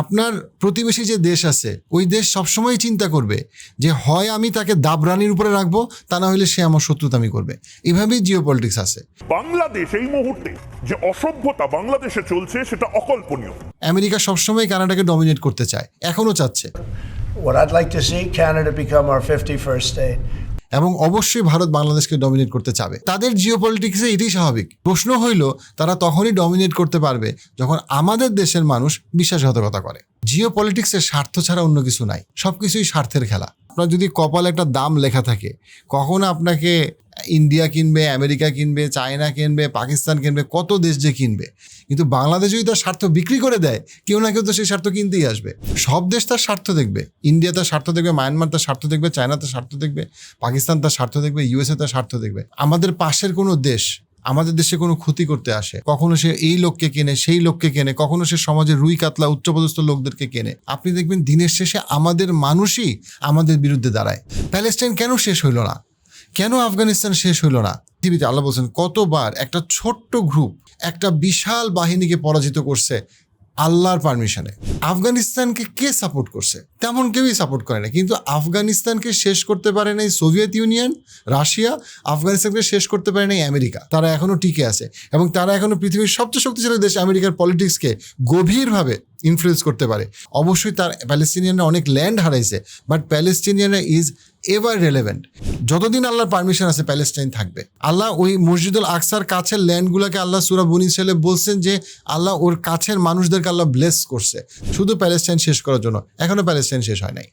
আপনার প্রতিবেশী যে দেশ আছে ওই দেশ সবসময় চিন্তা করবে যে হয় আমি তাকে দাবরানির উপরে রাখব তা না হলে সে আমার শত্রুতামি করবে। এভাবেই জিও পলিটিক্স আছে। বাংলাদেশ এই মুহূর্তে যে অসভ্যতা বাংলাদেশে চলছে সেটা অকল্পনীয়। আমেরিকা সবসময় কানাডাকে ডমিনেট করতে চায় এখনও চাচ্ছে। What I'd like to see Canada become our 51st state. এবং অবশ্যই ভারত বাংলাদেশকে ডমিনেট করতে চাবে। তাদের জিও পলিটিক্সে এটি স্বাভাবিক। প্রশ্ন হইল, তারা তখনই ডমিনেট করতে পারবে যখন আমাদের দেশের মানুষ বিশ্বাসঘাতকতা করে। জিও পলিটিক্সের স্বার্থ ছাড়া অন্য কিছু নাই। সব কিছুই স্বার্থের খেলা। আপনার যদি কপালে একটা দাম লেখা থাকে, কখনো আপনাকে ইন্ডিয়া কিনবে আমেরিকা কিনবে চায়না কিনবে পাকিস্তান কিনবে, কত দেশ যে কিনবে। কিন্তু বাংলাদেশ যদি তার স্বার্থ বিক্রি করে দেয়, কেউ না কেউ তো সেই স্বার্থ কিনতেই আসবে। সব দেশ তার স্বার্থ দেখবে। ইন্ডিয়া তার স্বার্থ দেখবে মায়ানমার তার স্বার্থ দেখবে চায়না তার স্বার্থ দেখবে পাকিস্তান তার স্বার্থ দেখবে ইউএসএ তার স্বার্থ দেখবে। আমাদের পাশের কোনো দেশ, আমাদের দেশে কোনো ক্ষতি করতে আসে। কখনো সে এই লোককে কেনে, সেই লোককে কেনে, কখনো সে সমাজের রুই কাতলা, উচ্চপদস্থ লোকদেরকে কেনে। আপনি দেখবেন দিনের শেষে আমাদের মানুষই আমাদের বিরুদ্ধে দাঁড়ায়। প্যালেস্টাইন কেন শেষ হইল না? কেন আফগানিস্তান শেষ হইল না? পৃথিবীতে আল্লাহ বলছেন, কতবার একটা ছোট্ট গ্রুপ একটা বিশাল বাহিনীকে পরাজিত করছে আল্লাহর পারমিশনে আফগানিস্তানকে কে সাপোর্ট করছে? তেমন কেউই সাপোর্ট করে না কিন্তু আফগানিস্তানকে শেষ করতে পারে নাই সোভিয়েত ইউনিয়ন, রাশিয়া, আফগানিস্তানকে শেষ করতে পারে নাই আমেরিকা। তারা এখনও টিকে আছে এবং তারা এখনও পৃথিবীর সবচেয়ে শক্তিশালী দেশ আমেরিকার পলিটিক্সকে গভীরভাবে ইনফ্লুয়েন্স করতে পারে। অবশ্যই তার প্যালেস্টিনিয়ানরা অনেক ল্যান্ড হারাইছে বাট প্যালেস্টিনিয়ানরা ইজ এভার রেলেভেন্ট যতদিন আল্লাহর পারমিশন আছে প্যালেস্টাইন থাকবে। আল্লাহ ওই মসজিদুল আকসার কাছের ল্যান্ডগুলোকে আল্লাহ সুরা বনি ছেলে বলছেন যে, আল্লাহ ওর কাছের মানুষদেরকে আল্লাহ ব্লেস করছে। শুধু প্যালেস্টাইন শেষ করার জন্য এখনও প্যালেস্টাইন শেষ হয় নাই।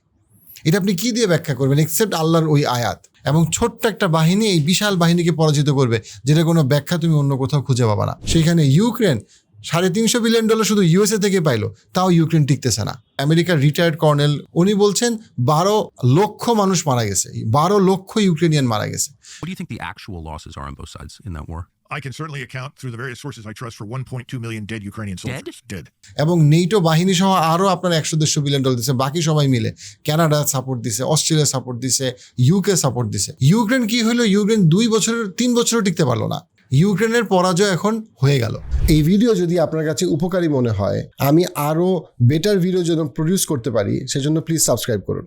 এটা আপনি কি দিয়ে ব্যাখ্যা করবেন এক্সেপ্ট আল্লাহর ওই আয়াত? এবং ছোট্ট একটা বাহিনী, এই বিশাল বাহিনীকে পরাজিত করবে, যেটা কোনো ব্যাখ্যা তুমি অন্য কোথাও খুঁজে পাবা না। সেখানে ইউক্রেন সাড়ে তিনশো বিলিয়ন ডলার শুধু ইউএসএ থেকে পাইলো তাও ইউক্রেন টিকতেছে না। আমেরিকার রিটায়ার্ড কর্নেল উনি বলছেন বারো লক্ষ মানুষ মারা গেছে বারো লক্ষ ইউক্রেনিয়ান মারা গেছে। What do you think the actual losses are on both sides in that war? I can certainly account through the various sources I trust for 1.2 million dead Ukrainian soldiers. Dead? এবং নেইটো বাহিনী সহ আরও আপনার একশো দেড়শো billion dollar দিচ্ছে বাকি সবাই মিলে। কানাডা সাপোর্ট দিছে অস্ট্রেলিয়া সাপোর্ট দিছে ইউকে সাপোর্ট দিছে। ইউক্রেন কি হলো ইউক্রেন দুই বছরের তিন বছরও টিকতে পারল না। ইউক্রেনের পরাজয় এখন হয়ে গেল। এই ভিডিও যদি আপনার কাছে উপকারী মনে হয় আমি আরও বেটার ভিডিও যেন প্রডিউস করতে পারি সেজন্য প্লিজ সাবস্ক্রাইব করুন।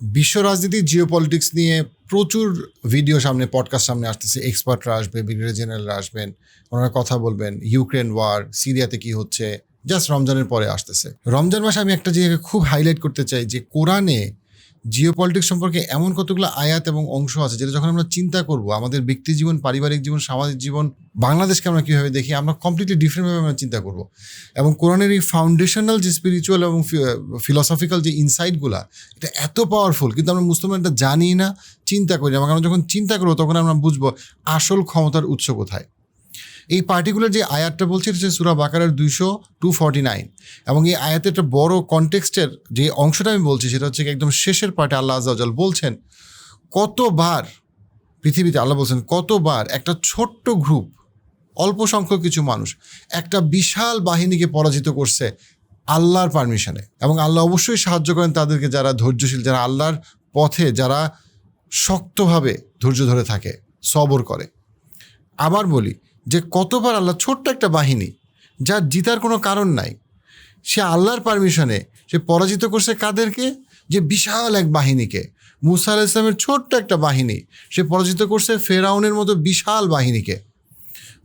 বিশ্ব রাজনীতি জিও পলিটিক্স নিয়ে প্রচুর ভিডিও সামনে পডকাস্ট সামনে আসতেছে। এক্সপার্টরা আসবে ব্রিগেডিয়ার জেনারেলরা আসবেন ওনারা কথা বলবেন ইউক্রেন ওয়ার সিরিয়াতে কি হচ্ছে জাস্ট রমজানের পরে আসতেছে। রমজান মাসে আমি একটা জায়গায় খুব হাইলাইট করতে চাই যে কোরআনে জিও পলিটিক্স সম্পর্কে এমন কতগুলো আয়াত এবং অংশ আছে যেটা যখন আমরা চিন্তা করব, আমাদের ব্যক্তি জীবন, পারিবারিক জীবন, সামাজিক জীবন, বাংলাদেশকে আমরা কীভাবে দেখি, আমরা কমপ্লিটলি ডিফারেন্টভাবে আমরা চিন্তা করব। এবং কোরআনের এই ফাউন্ডেশনাল যে স্পিরিচুয়াল এবং ফিলসফিক্যাল যে ইনসাইটগুলো এটা এত পাওয়ারফুল কিন্তু আমরা মুসলমানটা জানি না, চিন্তা করি না। আমরা যখন চিন্তা করব, তখন আমরা বুঝব আসল ক্ষমতার উৎস কোথায়। এই পার্টিকুলার যে আয়াতটা বলছে, এটা হচ্ছে সুরা বাকারের দুইশো টু ফর্টি নাইন এবং এই আয়াতের একটা বড় কনটেক্সটের যে অংশটা আমি বলছি, সেটা হচ্ছে একদম শেষের পার্টে আল্লাহ আজাল বলছেন, কতবার পৃথিবীতে আল্লাহ বলছেন, কতবার একটা ছোট্ট গ্রুপ অল্প সংখ্যক কিছু মানুষ, একটা বিশাল বাহিনীকে পরাজিত করছে আল্লাহর পারমিশনে এবং আল্লাহ অবশ্যই সাহায্য করেন তাদেরকে যারা ধৈর্যশীল, যারা আল্লাহর পথে, যারা শক্তভাবে ধৈর্য ধরে থাকে, সবর করে। আবার বলি যে কতবার আল্লাহ ছোট্ট একটা বাহিনী যার জিতার কোনো কারণ নাই, সে আল্লাহর পারমিশনে সে পরাজিত করছে কাদেরকে? যে বিশাল এক বাহিনীকে। মুসা আলাহ ইসলামের ছোট্ট একটা বাহিনী, সে পরাজিত করছে ফেরাউনের মতো বিশাল বাহিনীকে।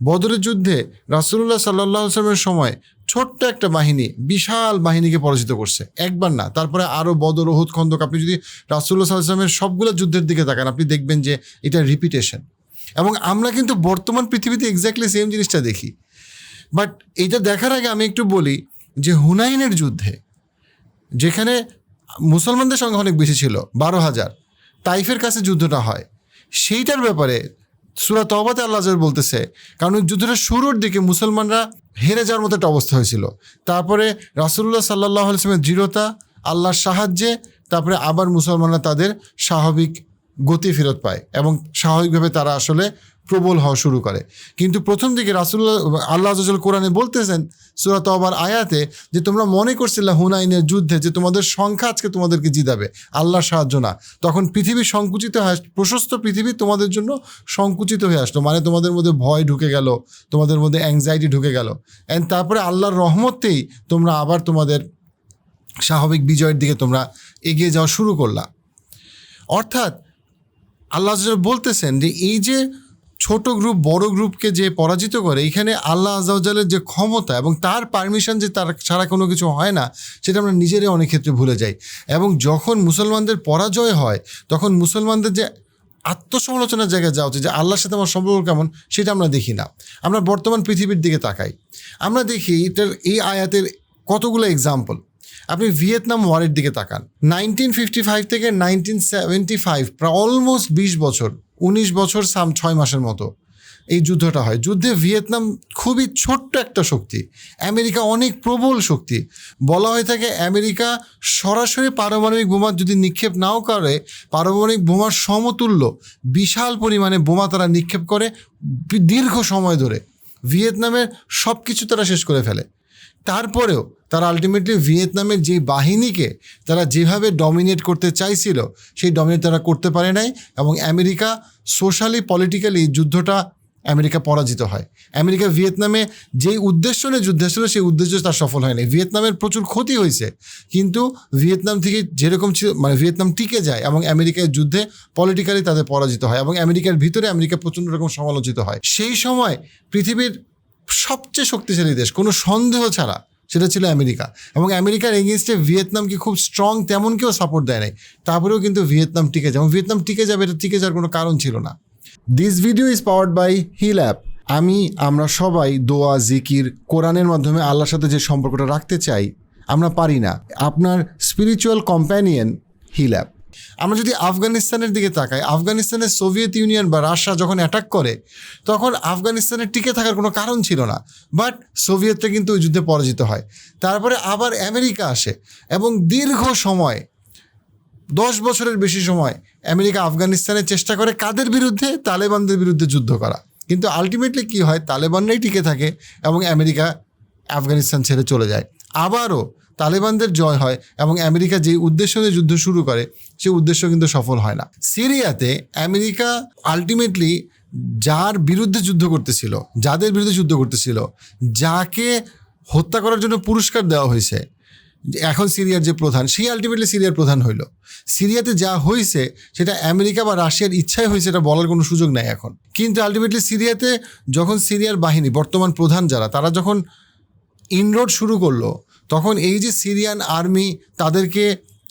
বদরের যুদ্ধে রাসুল্লাহ সাল্লাহ আসলামের সময় ছোট্ট একটা বাহিনী, বিশাল বাহিনীকে পরাজিত করছে। একবার না, তারপরে আরও বদর, ওহুদ খন্দক, আপনি যদি রাসুল্লাহ সাল্লামের সবগুলো যুদ্ধের দিকে তাকান, আপনি দেখবেন যে এটা রিপিটেশন এবং আমরা কিন্তু বর্তমান পৃথিবীতে এক্স্যাক্টলি সেম জিনিসটা দেখি। বাট এটা দেখার আগে আমি একটু বলি যে হুনাইনের যুদ্ধে, যেখানে মুসলমানদের সংখ্যা অনেক বেশি ছিল, বারো হাজার, তাইফের কাছে যুদ্ধটা হয়। সেইটার ব্যাপারে সুরা তবাতে আল্লাহ বলতেছে, কারণ যুদ্ধটা শুরুর দিকে মুসলমানরা হেরে যাওয়ার মতো একটা অবস্থা হয়েছিল। তারপরে রাসুল্লাহ সাল্লাহ আলসালামের দৃঢ়তা, আল্লাহর সাহায্যে, তারপরে আবার মুসলমানরা তাদের স্বাভাবিক গতি ফেরত পায় এবং স্বাভাবিকভাবে তারা আসলে প্রবল হওয়া শুরু করে। কিন্তু প্রথম দিকে রাসুল্লাহ আল্লাহ আজল কোরআনে বলতেছেন সুরাত আবার আয়াতে যে, তোমরা মনে করছিলে হুনাইনের যুদ্ধে যে, তোমাদের সংখ্যা আজকে তোমাদেরকে জিতাবে আল্লাহর সাহায্য না। তখন পৃথিবী সংকুচিত হয়ে প্রশস্ত পৃথিবী তোমাদের জন্য সংকুচিত হয়ে আসলো মানে তোমাদের মধ্যে ভয় ঢুকে গেল, তোমাদের মধ্যে অ্যাংজাইটি ঢুকে গেল। অ্যান্ড তারপরে আল্লাহর রহমতেই তোমরা আবার তোমাদের স্বাভাবিক বিজয়ের দিকে তোমরা এগিয়ে যাওয়া শুরু করলা। অর্থাৎ আল্লাহ বলতেছেন যে এই যে ছোট গ্রুপ বড় গ্রুপকে যে পরাজিত করে এইখানে আল্লাহ আজাউজালের যে ক্ষমতা এবং তার পারমিশন যে তার ছাড়া কোনো কিছু হয় না, সেটা আমরা নিজেরাই অনেক ক্ষেত্রে ভুলে যাই। এবং যখন মুসলমানদের পরাজয় হয়, তখন মুসলমানদের যে আত্মসমালোচনার জায়গায় যাওয়া উচিত, যে আল্লাহর সাথে আমার সম্পর্ক কেমন, সেটা আমরা দেখি না। আমরা বর্তমান পৃথিবীর দিকে তাকাই। আমরা দেখি এটার এই আয়াতের কতগুলো এক্সাম্পল আপনি ভিয়েতনাম ওয়ারের দিকে তাকান। নাইনটিন ফিফটি ফাইভ থেকে নাইনটিন সেভেন্টি ফাইভ প্রায় অলমোস্ট বিশ বছর, উনিশ বছর সাম ছয় মাসের মতো এই যুদ্ধটা হয়। যুদ্ধে ভিয়েতনাম খুবই ছোট্ট একটা শক্তি, আমেরিকা অনেক প্রবল শক্তি। বলা হয়ে থাকে আমেরিকা সরাসরি পারমাণবিক বোমা যদি নিক্ষেপ নাও করে, পারমাণবিক বোমার সমতুল্য, বিশাল পরিমাণে বোমা তারা নিক্ষেপ করে দীর্ঘ সময় ধরে। ভিয়েতনামের সব কিছু তারা শেষ করে ফেলে। তারপরেও তারা আলটিমেটলি ভিয়েতনামের যে বাহিনীকে তারা যেভাবে ডমিনেট করতে চাইছিল, সেই ডমিনেট তারা করতে পারে নাই এবং আমেরিকা সোশ্যালি পলিটিক্যালি যুদ্ধটা আমেরিকা পরাজিত হয়। আমেরিকা ভিয়েতনামে যেই উদ্দেশ্য নিয়ে যুদ্ধ ছিল, সেই উদ্দেশ্য তার সফল হয়নি। ভিয়েতনামের প্রচুর ক্ষতি হয়েছে, কিন্তু ভিয়েতনাম থেকে যেরকম ছিল মানে ভিয়েতনাম টিকে যায় এবং আমেরিকার যুদ্ধে পলিটিক্যালি তাদের পরাজিত হয় এবং আমেরিকার ভিতরে আমেরিকা প্রচণ্ড রকম সমালোচিত হয়। সেই সময় পৃথিবীর সবচেয়ে শক্তিশালী দেশ, কোনো সন্দেহ ছাড়া সেটা ছিল আমেরিকা। এবং আমেরিকার এগেনস্টে ভিয়েতনামকে খুব স্ট্রং তেমন কেউ সাপোর্ট দেয় নাই। তারপরেও কিন্তু ভিয়েতনাম টিকে যায়। এবং ভিয়েতনাম টিকে যাবে, এটা টিকে যাওয়ার কোনো কারণ ছিল না। This video is powered by Hill app আমি, আমরা সবাই দোয়া, জিকির, কোরআনের মাধ্যমে আল্লাহর সাথে যে সম্পর্কটা রাখতে চাই, আমরা পারি না। আপনার স্পিরিচুয়াল কম্প্যানিয়ন হিল অ্যাপ আমরা যদি আফগানিস্তানের দিকে তাকাই, আফগানিস্তানের সোভিয়েত ইউনিয়ন বা রাশিয়া যখন অ্যাটাক করে, তখন আফগানিস্তানের টিকে থাকার কোনো কারণ ছিল না। বাট সোভিয়েতরা কিন্তু ওই যুদ্ধে পরাজিত হয়। তারপরে আবার আমেরিকা আসে এবং দীর্ঘ সময়, দশ বছরের বেশি সময় আমেরিকা আফগানিস্তানের চেষ্টা করে কাদের বিরুদ্ধে? তালেবানদের বিরুদ্ধে যুদ্ধ করা। কিন্তু আলটিমেটলি কি হয়? তালেবানরাই টিকে থাকে এবং আমেরিকা আফগানিস্তান ছেড়ে চলে যায়। আবারও তালেবানদের জয় হয় এবং আমেরিকা যে উদ্দেশ্য নিয়ে যুদ্ধ শুরু করে, সেই উদ্দেশ্য কিন্তু সফল হয় না। সিরিয়াতে আমেরিকা আলটিমেটলি যার বিরুদ্ধে যুদ্ধ করতেছিল, যাদের বিরুদ্ধে যুদ্ধ করতেছিল, যাকে হত্যা করার জন্য পুরস্কার দেওয়া হয়েছে, এখন সিরিয়ার যে প্রধান, সেই আলটিমেটলি সিরিয়ার প্রধান হইল। সিরিয়াতে যা হয়েছে সেটা আমেরিকা বা রাশিয়ার ইচ্ছায় হয়েছে এটা বলার কোনো সুযোগ নাই এখন। কিন্তু আলটিমেটলি সিরিয়াতে যখন সিরিয়ার বাহিনী, বর্তমান প্রধান যারা, তারা যখন ইনরোড শুরু করল তখন এই যে সিরিয়ান আর্মি তাদেরকে,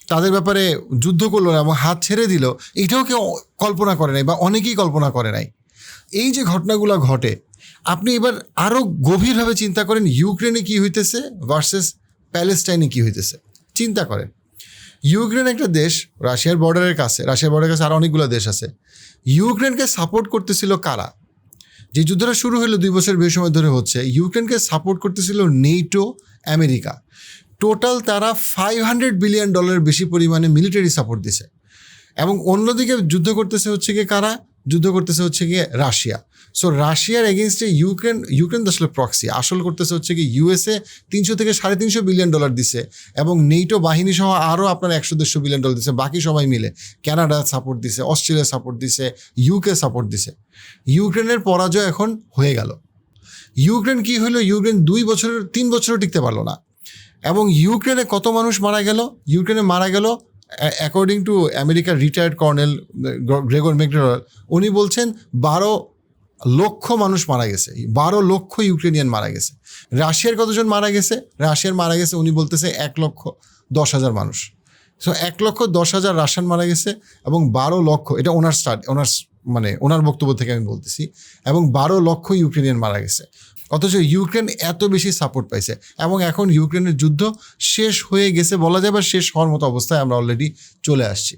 তাদের ব্যাপারে যুদ্ধ করল না এবং হাত ছেড়ে দিল, এটাও কেউ কল্পনা করে নাই বা অনেকেই কল্পনা করে নাই। এই যে ঘটনাগুলো ঘটে, আপনি এবার আরও গভীরভাবে চিন্তা করেন, ইউক্রেনে কি হইতেছে ভার্সেস প্যালেস্টাইনে কি হইতেছে? চিন্তা করেন। ইউক্রেন একটা দেশ, রাশিয়ার বর্ডারের কাছে, রাশিয়ার বর্ডারের কাছে আরও অনেকগুলো দেশ আছে। ইউক্রেনকে সাপোর্ট করতেছিল কারা? যে যুদ্ধটা শুরু হলো দুই বছর বেশি সময় ধরে হচ্ছে, ইউক্রেনকে সাপোর্ট করতেছিল নেটো আমেরিকা। টোটাল তারা ফাইভ হান্ড্রেড বিলিয়ন ডলারের বেশি পরিমাণে মিলিটারি সাপোর্ট দিছে। এবং অন্যদিকে যুদ্ধ করতেছে হচ্ছে গিয়ে কারা? যুদ্ধ করতেছে হচ্ছে গিয়ে রাশিয়া। সো রাশিয়ার এগেনস্টে ইউক্রেন ইউক্রেন আসলে প্রক্সি আসল করতেছে হচ্ছে কি ইউএসএ তিনশো থেকে সাড়ে তিনশো বিলিয়ন ডলার দিছে এবং নেইটো বাহিনী সহ আরও আপনার একশো দেড়শো বিলিয়ন ডলার দিছে। বাকি সবাই মিলে কানাডা সাপোর্ট দিছে অস্ট্রেলিয়া সাপোর্ট দিছে ইউকে সাপোর্ট দিছে। ইউক্রেনের পরাজয় এখন হয়ে গেল। ইউক্রেন কি হলো? ইউক্রেন দুই বছরের, তিন বছরও টিকতে পারল না। এবং ইউক্রেনে কত মানুষ মারা গেল? ইউক্রেনে মারা গেল অ্যাকর্ডিং টু আমেরিকার রিটায়ার্ড কর্নেল গ্রেগর মেকডোনাল উনি বলছেন বারো লক্ষ মানুষ মারা গেছে। বারো লক্ষ ইউক্রেনিয়ান মারা গেছে। রাশিয়ার কতজন মারা গেছে? রাশিয়ার মারা গেছে, উনি বলতেছে এক লক্ষ দশ হাজার মানুষ। সো এক লক্ষ দশ হাজার রাশিয়ান মারা গেছে এবং বারো লক্ষ, এটা ওনার স্টার্ট ওনার মানে ওনার বক্তব্য থেকে আমি বলতেছি, এবং বারো লক্ষ ইউক্রেনিয়ান মারা গেছে। অথচ ইউক্রেন এত বেশি সাপোর্ট পাইছে, এবং এখন ইউক্রেনের যুদ্ধ শেষ হয়ে গেছে বলা যায় বা শেষ হওয়ার মতো অবস্থায় আমরা অলরেডি চলে আসছি।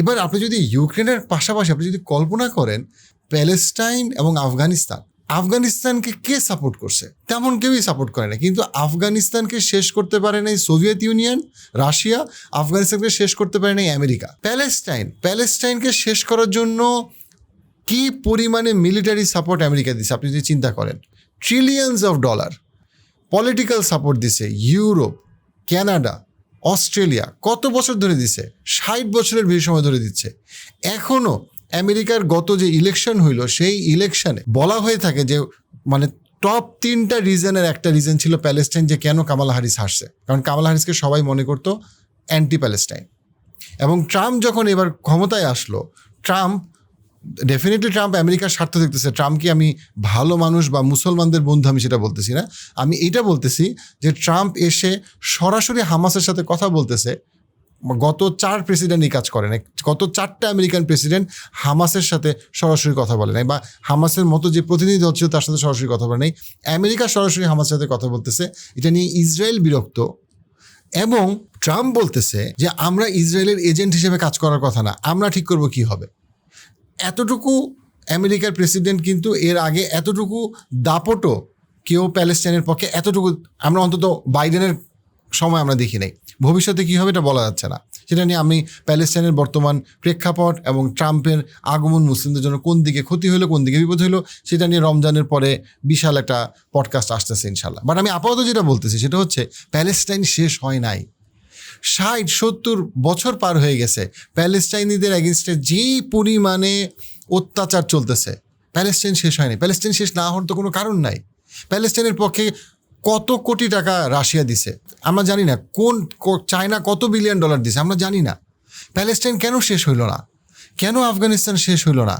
এবার আপনি যদি ইউক্রেনের পাশাপাশি আপনি যদি কল্পনা করেন, প্যালেস্টাইন এবং আফগানিস্তান, আফগানিস্তানকে কে সাপোর্ট করছে? তেমন কেউই সাপোর্ট করে না। কিন্তু আফগানিস্তানকে শেষ করতে পারে নাই সোভিয়েত ইউনিয়ন, রাশিয়া, আফগানিস্তানকে শেষ করতে পারে নাই আমেরিকা। প্যালেস্টাইন, প্যালেস্টাইনকে শেষ করার জন্য কি পরিমাণে মিলিটারি সাপোর্ট আমেরিকা দিচ্ছে আপনি যদি চিন্তা করেন trillions of dollar political support দিছে ইউরোপ ক্যানাডা অস্ট্রেলিয়া কত বছর ধরে দিছে? ষাট বছরের বেশি সময় ধরে দিচ্ছে। এখনও আমেরিকার গত যে ইলেকশন হইল, সেই ইলেকশনে বলা হয়ে থাকে যে মানে টপ তিনটা রিজনের একটা রিজন ছিল প্যালেস্টাইন যে কেন কামালা হারিস হারছে। কারণ কামালা হারিসকে সবাই মনে করতো অ্যান্টি প্যালেস্টাইন এবং ট্রাম্প যখন এবার ক্ষমতায় আসলো ট্রাম্প ডেফিনেটলি ট্রাম্প আমেরিকার স্বার্থ দেখতেছে। ট্রাম্পকে আমি ভালো মানুষ বা মুসলমানদের বন্ধু আমি সেটা বলতেছি না। আমি এটা বলতেছি যে ট্রাম্প এসে সরাসরি হামাসের সাথে কথা বলতেছে। গত চার প্রেসিডেন্টই কাজ করে নাই। গত চারটা আমেরিকান প্রেসিডেন্ট হামাসের সাথে সরাসরি কথা বলে নাই বা হামাসের মতো যে প্রতিনিধি দল তার সাথে সরাসরি কথা বলে নাই। আমেরিকা সরাসরি হামাসের সাথে কথা বলতেছে। এটা নিয়ে ইসরায়েল বিরক্ত। এবং ট্রাম্প বলতেছে যে আমরা ইসরায়েলের এজেন্ট হিসেবে কাজ করার কথা না। আমরা ঠিক করব কি হবে? এতটুকু আমেরিকার প্রেসিডেন্ট কিন্তু এর আগে এতটুকু দাপটও কেউ প্যালেস্টাইনের পক্ষে এতটুকু, আমরা অন্তত বাইডেনের সময় আমরা দেখি নাই। ভবিষ্যতে কী হবে এটা বলা যাচ্ছে না। সেটা নিয়ে আমি প্যালেস্টাইনের বর্তমান প্রেক্ষাপট এবং ট্রাম্পের আগমন মুসলিমদের জন্য কোন দিকে ক্ষতি হলো, কোন দিকে বিপদ হলো, সেটা নিয়ে রমজানের পরে বিশাল একটা পডকাস্ট আসতেছে ইনশাল্লাহ বাট আমি আপাতত যেটা বলতেছি সেটা হচ্ছে, প্যালেস্টাইন শেষ হয় নাই। ষাট, সত্তর বছর পার হয়ে গেছে। প্যালেস্টাইনিদের এগেনস্টে যেই পরিমাণে অত্যাচার চলতেছে, প্যালেস্টাইন শেষ হয়নি। প্যালেস্টাইন শেষ না হওয়ার তো কোনো কারণ নাই। প্যালেস্টাইনের পক্ষে কত কোটি টাকা রাশিয়া দিছে? আমরা জানি না কোন চায়না কত বিলিয়ন ডলার দিছে, আমরা জানি না। প্যালেস্টাইন কেন শেষ হইল না? কেন আফগানিস্তান শেষ হইল না?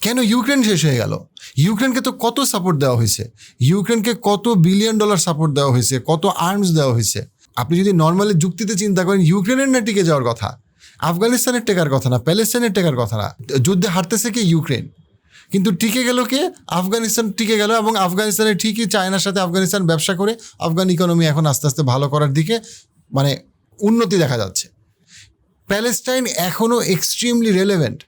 কেন ইউক্রেন শেষ হয়ে গেল? ইউক্রেনকে তো কত সাপোর্ট দেওয়া হয়েছে? ইউক্রেনকে কত বিলিয়ন ডলার সাপোর্ট দেওয়া হয়েছে? কত আর্মস দেওয়া হয়েছে? আপনি যদি নর্মালি যুক্তিতে চিন্তা করেন, ইউক্রেনের না টিকে যাওয়ার কথা, আফগানিস্তানের টেকার কথা না প্যালেস্টাইনের টেকার কথা না, যুদ্ধে হারতেছে কি? ইউক্রেন। কিন্তু টিকে গেল কে? আফগানিস্তান টিকে গেল এবং আফগানিস্তানে ঠিকই চায়নার সাথে আফগানিস্তান ব্যবসা করে আফগান ইকোনমি এখন আস্তে আস্তে ভালো করার দিকে মানে উন্নতি দেখা যাচ্ছে। প্যালেস্টাইন এখনও এক্সট্রিমলি রেলেভেন্ট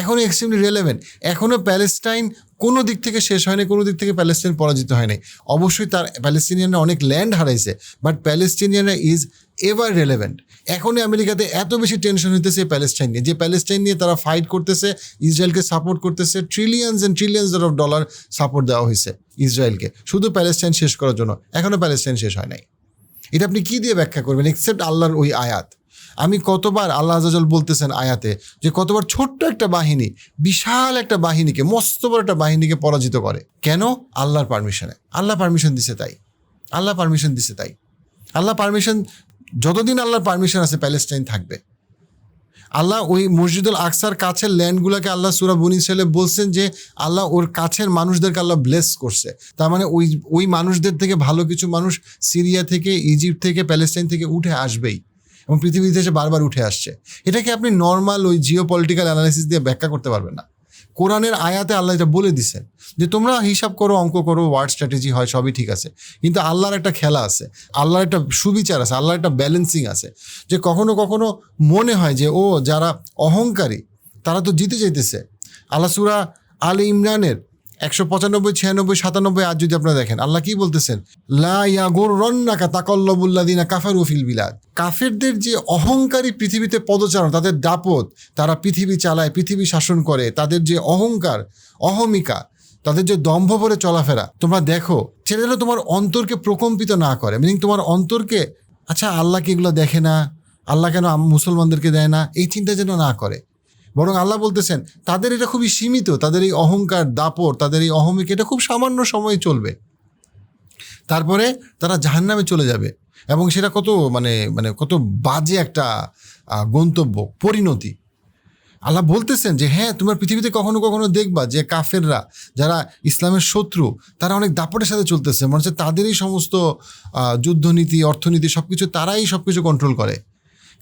এখনও এক্সট্রিমলি রেলেভেন্ট এখনও প্যালেস্টাইন কোনো দিক থেকে শেষ হয়নি, কোনো দিক থেকে প্যালেস্টাইন পরাজিত হয়নি। অবশ্যই তার প্যালেস্টিনিয়ানরা অনেক ল্যান্ড হারাইছে বাট প্যালেস্টিনিয়ানরা ইজ এভার রেলেভেন্ট এখনই আমেরিকাতে এত বেশি টেনশন হইতেছে প্যালেস্টাইন নিয়ে। যে প্যালেস্টাইন নিয়ে তারা ফাইট করতেছে, ইসরায়েলকে সাপোর্ট করতেছে trillions and trillions of dollar support দেওয়া হয়েছে ইসরায়েলকে। শুধু প্যালেস্টাইন শেষ করার জন্য, এখনও প্যালেস্টাইন শেষ হয় নাই। এটা আপনি কী দিয়ে ব্যাখ্যা করবেন এক্সেপ্ট আল্লাহর ওই আয়াত? আমি কতবার আল্লাহ আজাজল বলতেছেন আয়াতে যে কতবার ছোট্ট একটা বাহিনী, বিশাল একটা বাহিনীকে, মস্ত বড় একটা বাহিনীকে পরাজিত করে। কেন? আল্লাহর পারমিশনে আল্লাহ পারমিশন দিছে তাই। আল্লাহ পারমিশন দিছে তাই। আল্লাহ পারমিশন যতদিন আল্লাহর পারমিশন আছে প্যালেস্টাইন থাকবে। আল্লাহ ওই মসজিদুল আকসার কাছের ল্যান্ডগুলোকে আল্লাহ সুরা বনি ছেলে বলছেন যে, আল্লাহ ওর কাছের মানুষদেরকে আল্লাহ ব্লেস করছে। তার মানে ওই ওই মানুষদের থেকে ভালো কিছু মানুষ সিরিয়া থেকে ইজিপ্ট থেকে প্যালেস্টাইন থেকে উঠে আসবেই। এবং পৃথিবীতে এসে বারবার উঠে আসছে। এটাকে আপনি নর্মাল ওই জিও পলিটিক্যাল অ্যানালাইসিস দিয়ে ব্যাখ্যা করতে পারবেন না। কোরআনের আয়াতে আল্লাহ এটা বলে দিছেন যে, তোমরা হিসাব করো, অঙ্ক করো ওয়ার্ড স্ট্র্যাটেজি হয়, সবই ঠিক আছে। কিন্তু আল্লাহর একটা খেলা আছে, আল্লাহর একটা সুবিচার আছে, আল্লাহর একটা ব্যালেন্সিং আছে। যে কখনো কখনো মনে হয় যে, ও যারা অহংকারী, তারা তো জিতে যাইতেছে। আল্লাহ সুরা আল ইমরানের একশো পঁচানব্বই, ছিয়ানব্বই, সাতানব্বই, আজ যদি আপনারা দেখেন, আল্লাহ কি বলতেছেন? লা কাফার উফিল বিলাদ। কাফেরদের যে অহংকারী পৃথিবীতে পদচারণ, তাদের দাপট, তারা পৃথিবী চালায়, পৃথিবী শাসন করে, তাদের যে অহংকার, অহমিকা, তাদের যে দম্ভ ভরে চলাফেরা, তোমরা দেখো যেন তোমার অন্তরকে প্রকম্পিত না করে মিনিং তোমার অন্তরকে আচ্ছা আল্লাহ কি এগুলো দেখে না? আল্লাহ কেন মুসলমানদেরকে দেয় না? এই চিন্তা যেন না করে। বরং আল্লাহ বলতেছেন, তাদের এটা খুবই সীমিত, তাদের এই অহংকার, দাপট, তাদের এই অহমিক, এটা খুব সামান্য সময়ে চলবে। তারপরে তারা জাহান্নামে চলে যাবে এবং সেটা কত মানে মানে কত বাজে একটা গন্তব্য, পরিণতি। আল্লাহ বলতেছেন যে হ্যাঁ তোমার পৃথিবীতে কখনো কখনো দেখবা যে কাফেররা, যারা ইসলামের শত্রু, তারা অনেক দাপটের সাথে চলতেছে। মনে হচ্ছে তাদেরই সমস্ত যুদ্ধনীতি, অর্থনীতি সব কিছু তারাই সব কিছু কন্ট্রোল করে।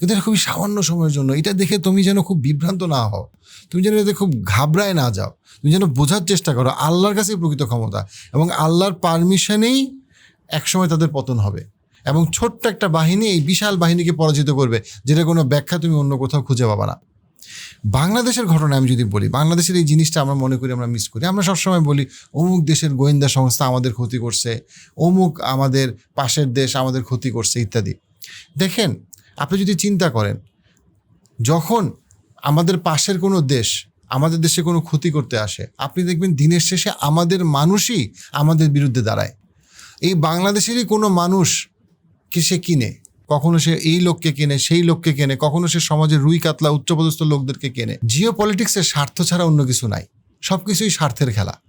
কিন্তু এটা খুবই সামান্য সময়ের জন্য। এটা দেখে তুমি যেন খুব বিভ্রান্ত না হও। তুমি যেন এতে খুব ঘাবড়ায় না যাও। তুমি যেন বোঝার চেষ্টা করো আল্লাহর কাছে প্রকৃত ক্ষমতা এবং আল্লাহর পারমিশনেই একসময় তাদের পতন হবে এবং ছোট্ট একটা বাহিনী এই বিশাল বাহিনীকে পরাজিত করবে যেটা কোনো ব্যাখ্যা তুমি অন্য কোথাও খুঁজে পাবা না। বাংলাদেশের ঘটনা আমি যদি বলি, বাংলাদেশের এই জিনিসটা আমরা মনে করি, আমরা মিস করি। আমরা সবসময় বলি, অমুক দেশের গোয়েন্দা সংস্থা আমাদের ক্ষতি করছে, অমুক আমাদের পাশের দেশ আমাদের ক্ষতি করছে, ইত্যাদি। দেখেন আপনি যদি চিন্তা করেন, যখন আমাদের পাশের কোনো দেশ আমাদের দেশে কোনো ক্ষতি করতে আসে, আপনি দেখবেন দিনের শেষে আমাদের মানুষই আমাদের বিরুদ্ধে দাঁড়ায়। এই বাংলাদেশেরই কোনো মানুষ কি সে কিনে? কখনো সে এই লোককে কেনে, সেই লোককে কেনে, কখনো সে সমাজের রুই কাতলা উচ্চপদস্থ লোকদেরকে কেনে। জিও পলিটিক্সের স্বার্থ ছাড়া অন্য কিছু নাই। সব কিছুই স্বার্থের খেলা।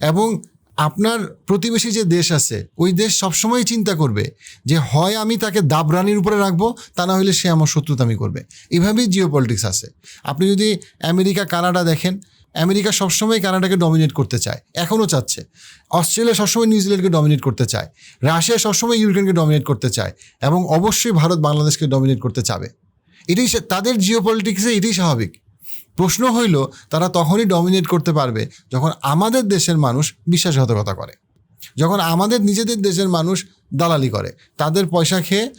এবং আপনার প্রতিবেশী যে দেশ আছে, ওই দেশ সবসময় চিন্তা করবে যে হয় আমি তাকে দাবরানির উপরে রাখব, তা না হলে সে আমার শত্রুতামি করবে। এভাবেই জিও পলিটিক্স আছে। আপনি যদি আমেরিকা, কানাডা দেখেন, আমেরিকা সবসময় কানাডাকে ডমিনেট করতে চায় এখনও চাচ্ছে। অস্ট্রেলিয়া সবসময় নিউজিল্যান্ডকে ডমিনেট করতে চায়। রাশিয়া সবসময় ইউক্রেনকে ডমিনেট করতে চায় এবং অবশ্যই ভারত বাংলাদেশকে ডমিনেট করতে চাবে। এটাই তাদের জিও পলিটিক্সে এটাই স্বাভাবিক। প্রশ্ন হইল, তারা তখনই ডমিনেট করতে পারবে যখন আমাদের দেশের মানুষ বিশ্বাসঘাতকতা করে। যখন আমাদের নিজেদের দেশের মানুষ দালালি করে, তাদের পয়সা খেয়ে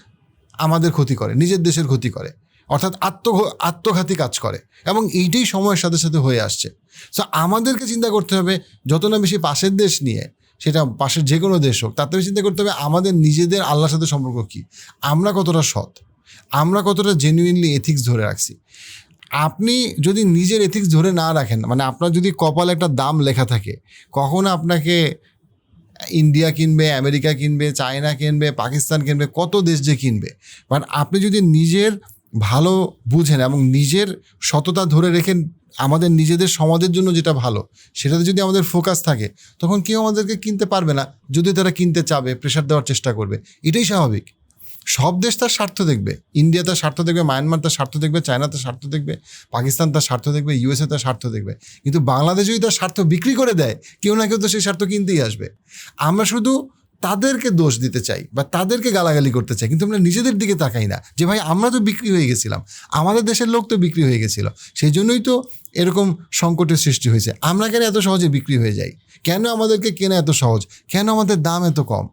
আমাদের ক্ষতি করে, নিজের দেশের ক্ষতি করে, অর্থাৎ আত্ম আত্মঘাতী কাজ করে। এবং এইটাই সময়ের সাথে সাথে হয়ে আসছে। সো আমাদেরকে চিন্তা করতে হবে, যত না বেশি পাশের দেশ নিয়ে, সেটা পাশের যে কোনো দেশ হোক তাতে চিন্তা করতে হবে, আমাদের নিজেদের আল্লাহর সাথে সম্পর্ক কী? আমরা কতটা সৎ? আমরা কতটা জেনুইনলি এথিক্স ধরে রাখছি? আপনি যদি নিজের এথিক্স ধরে না রাখেন মানে আপনার যদি কপালে একটা দাম লেখা থাকে, কখনো আপনাকে ইন্ডিয়া কিনবে আমেরিকা কিনবে চায়না কিনবে পাকিস্তান কিনবে, কত দেশ যে কিনবে বাট আপনি যদি নিজের ভালো বুঝেন এবং নিজের সততা ধরে রেখেন আমাদের নিজেদের সমাজের জন্য যেটা ভালো, সেটাতে যদি আমাদের ফোকাস থাকে, তখন কেউ আমাদেরকে কিনতে পারবে না, যদি তারা কিনতে চাবে প্রেশার দেওয়ার চেষ্টা করবে, এটাই স্বাভাবিক। সব দেশ তার স্বার্থ দেখবে। ইন্ডিয়া তার স্বার্থ দেখবে, মায়ানমার তার স্বার্থ দেখবে, চায়না তার স্বার্থ দেখবে, পাকিস্তান তার স্বার্থ দেখবে, ইউএসএ তার স্বার্থ দেখবে। কিন্তু বাংলাদেশ যদি তার স্বার্থ বিক্রি করে দেয়, কেউ না কেউ তো সেই স্বার্থ কিনতেই আসবে। আমরা শুধু তাদেরকে দোষ দিতে চাই বা তাদেরকে গালাগালি করতে চাই, কিন্তু আমরা নিজেদের দিকে তাকাই না। যে ভাই, আমরা তো বিক্রি হয়ে গেছিলাম, আমাদের দেশের লোক তো বিক্রি হয়ে গেছিল, সেই জন্যই তো এরকম সংকটের সৃষ্টি হয়েছে। আমরা কেন এত সহজে বিক্রি হয়ে যাই? কেন আমাদেরকে কেনা এত সহজ? কেন আমাদের দাম এত কম?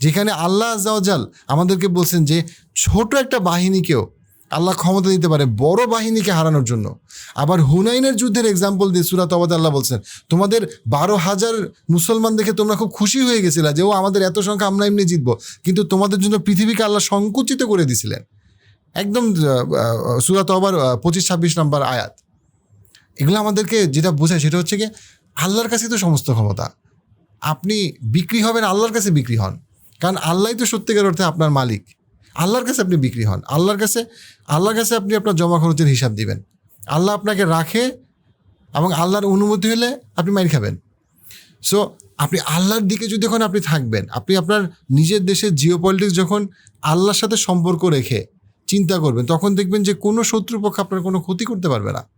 যেখানে আল্লাহ আজাল আমাদেরকে বলছেন যে ছোট একটা বাহিনীকেও আল্লাহ ক্ষমতা দিতে পারে বড় বাহিনীকে হারানোর জন্য। আবার হুনাইনের যুদ্ধের এক্সাম্পল দিয়ে সুরাত আবাদ আল্লাহ বলছেন, তোমাদের বারো হাজার মুসলমান দেখে তোমরা খুব খুশি হয়ে গেছিলা যে, ও, আমাদের এত সংখ্যা আমরা এমনি জিতবো। কিন্তু তোমাদের জন্য পৃথিবীকে আল্লাহ সংকুচিত করে দিছিলেন। একদম সুরাত আবার পঁচিশ, ছাব্বিশ নম্বর আয়াত। এগুলো আমাদেরকে যেটা বোঝায় সেটা হচ্ছে কি আল্লাহর কাছে তো সমস্ত ক্ষমতা। আপনি বিক্রি হবেন, আল্লাহর কাছে বিক্রি হন। কারণ আল্লাহ তো সত্যিকার অর্থে আপনার মালিক। আল্লাহর কাছে আপনি বিক্রি হন। আল্লাহর কাছে আল্লাহর কাছে আপনি আপনার জমা খরচের হিসাব দিবেন। আল্লাহ আপনাকে রাখে এবং আল্লাহর অনুমতি হলে আপনি মাইর খাবেন। সো আপনি আল্লাহর দিকে যদি যখন আপনি থাকবেন, আপনি আপনার নিজের দেশের জিও পলিটিক্স যখন আল্লাহর সাথে সম্পর্ক রেখে চিন্তা করবেন, তখন দেখবেন যে কোনো শত্রুপক্ষ আপনার কোনো ক্ষতি করতে পারবে না।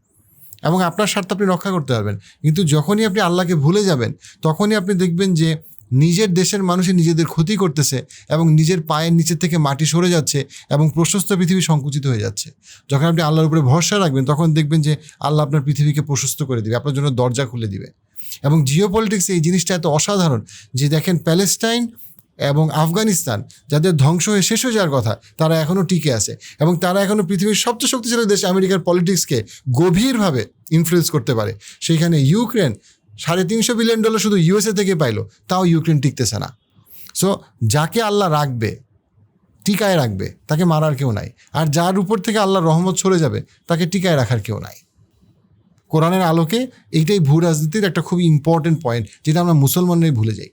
এবং আপনার স্বার্থ আপনি রক্ষা করতে পারবেন। কিন্তু যখনই আপনি আল্লাহকে ভুলে যাবেন, তখনই আপনি দেখবেন যে নিজের দেশের মানুষই নিজেদের ক্ষতি করতেছে এবং নিজের পায়ের নিচের থেকে মাটি সরে যাচ্ছে এবং প্রশস্ত পৃথিবী সংকুচিত হয়ে যাচ্ছে। যখন আপনি আল্লাহর উপরে ভরসা রাখবেন, তখন দেখবেন যে আল্লাহ আপনার পৃথিবীকে প্রশস্ত করে দিবে, আপনার জন্য দরজা খুলে দিবে। এবং জিও পলিটিক্সে এই জিনিসটা এত অসাধারণ যে দেখেন প্যালেস্টাইন এবং আফগানিস্তান যাদের ধ্বংস হয়ে শেষ হয়ে যাওয়ার কথা, তারা এখনও টিকে আছে এবং তারা এখনও পৃথিবীর সবচেয়ে শক্তিশালী দেশ আমেরিকার পলিটিক্সকে গভীরভাবে ইনফ্লুয়েন্স করতে পারে। সেইখানে ইউক্রেন সাড়ে তিনশো বিলিয়ন ডলার শুধু ইউএসএ থেকে পাইলো, তাও ইউক্রেন টিকতেছে না। সো যাকে আল্লাহ রাখবে, টিকায় রাখবে, তাকে মারার কেউ নাই। আর যার উপর থেকে আল্লাহ রহমত সরে যাবে, তাকে টিকায় রাখার কেউ নাই। কোরআনের আলোকে এইটাই ভূ রাজনীতির একটা খুব ইম্পর্টেন্ট পয়েন্ট যেটা আমরা মুসলমানরাই ভুলে যাই।